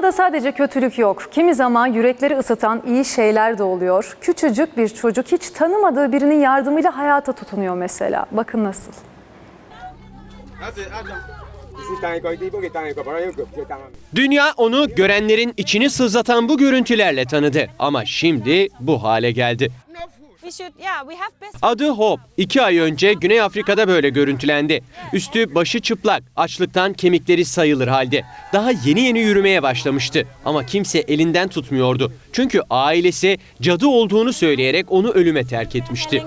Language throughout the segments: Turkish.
Dünyada sadece kötülük yok. Kimi zaman yürekleri ısıtan iyi şeyler de oluyor. Küçücük bir çocuk hiç tanımadığı birinin yardımıyla hayata tutunuyor mesela. Bakın nasıl. Dünya onu görenlerin içini sızlatan bu görüntülerle tanıdı. Ama şimdi bu hale geldi. Adı Hope. İki ay önce Güney Afrika'da böyle görüntülendi. Üstü başı çıplak, açlıktan kemikleri sayılır halde. Daha yeni yeni yürümeye başlamıştı. Ama kimse elinden tutmuyordu. Çünkü ailesi cadı olduğunu söyleyerek onu ölüme terk etmişti.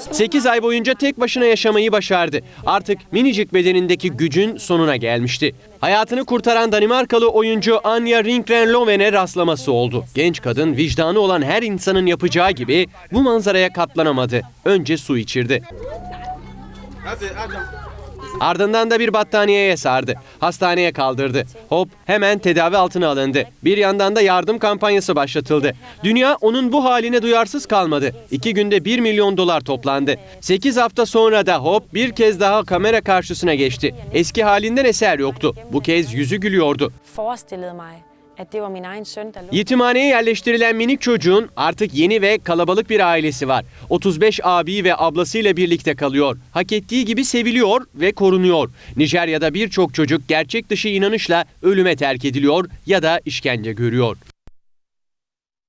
8 ay boyunca tek başına yaşamayı başardı. Artık minicik bedenindeki gücün sonuna gelmişti. Hayatını kurtaran Danimarkalı oyuncu Anja Ringren Loven'e rastlaması oldu. Genç kadın vicdanı olan her insanın yapacağı gibi bu manzaraya katlanamadı. Önce su içirdi. Ardından da bir battaniyeye sardı. Hastaneye kaldırdı. Hop hemen tedavi altına alındı. Bir yandan da yardım kampanyası başlatıldı. Dünya onun bu haline duyarsız kalmadı. İki günde 1 milyon dolar toplandı. 8 hafta sonra da Hop bir kez daha kamera karşısına geçti. Eski halinden eser yoktu. Bu kez yüzü gülüyordu. Yetimhaneye yerleştirilen minik çocuğun artık yeni ve kalabalık bir ailesi var. 35 abi ve ablasıyla birlikte kalıyor. Hak ettiği gibi seviliyor ve korunuyor. Nijerya'da birçok çocuk gerçek dışı inanışla ölüme terk ediliyor ya da işkence görüyor.